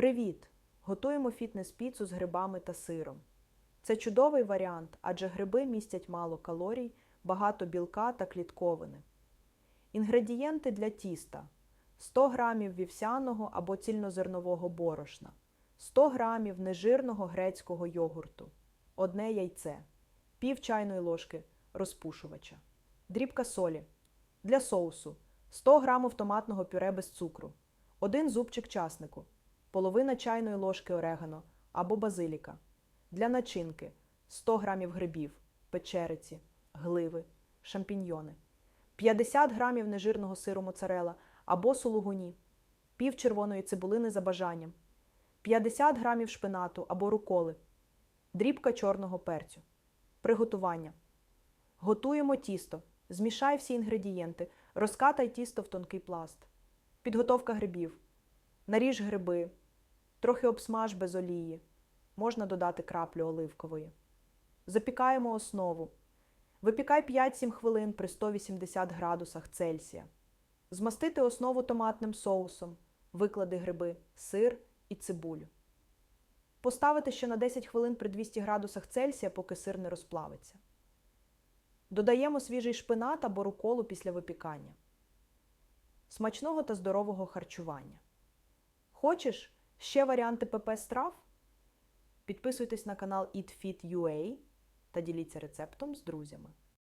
Привіт! Готуємо фітнес-піцу з грибами та сиром. Це чудовий варіант, адже гриби містять мало калорій, багато білка та клітковини. Інгредієнти для тіста: 100 г вівсяного або цільнозернового борошна, 100 г нежирного грецького йогурту, одне яйце, пів чайної ложки розпушувача, дрібка солі. Для соусу 100 г томатного пюре без цукру, 1 зубчик часнику, половина чайної ложки орегано або базиліка. Для начинки 100 г грибів, печериці, гливи, шампіньйони, 50 г нежирного сиру моцарела або сулугуні, пів червоної цибулини за бажанням, 50 г шпинату або руколи, дрібка чорного перцю. Приготування. Готуємо тісто. Змішай всі інгредієнти, розкатай тісто в тонкий пласт. Підготовка грибів. Наріж гриби, трохи обсмаж без олії. Можна додати краплю оливкової. Запікаємо основу. Випікай 5-7 хвилин при 180 градусах Цельсія. Змастити основу томатним соусом. Виклади гриби, сир і цибулю. Поставити ще на 10 хвилин при 200 градусах Цельсія, поки сир не розплавиться. Додаємо свіжий шпинат або руколу після випікання. Смачного та здорового харчування. Хочеш ще варіанти ПП страв? Підписуйтесь на канал EatFit.ua та діліться рецептом з друзями.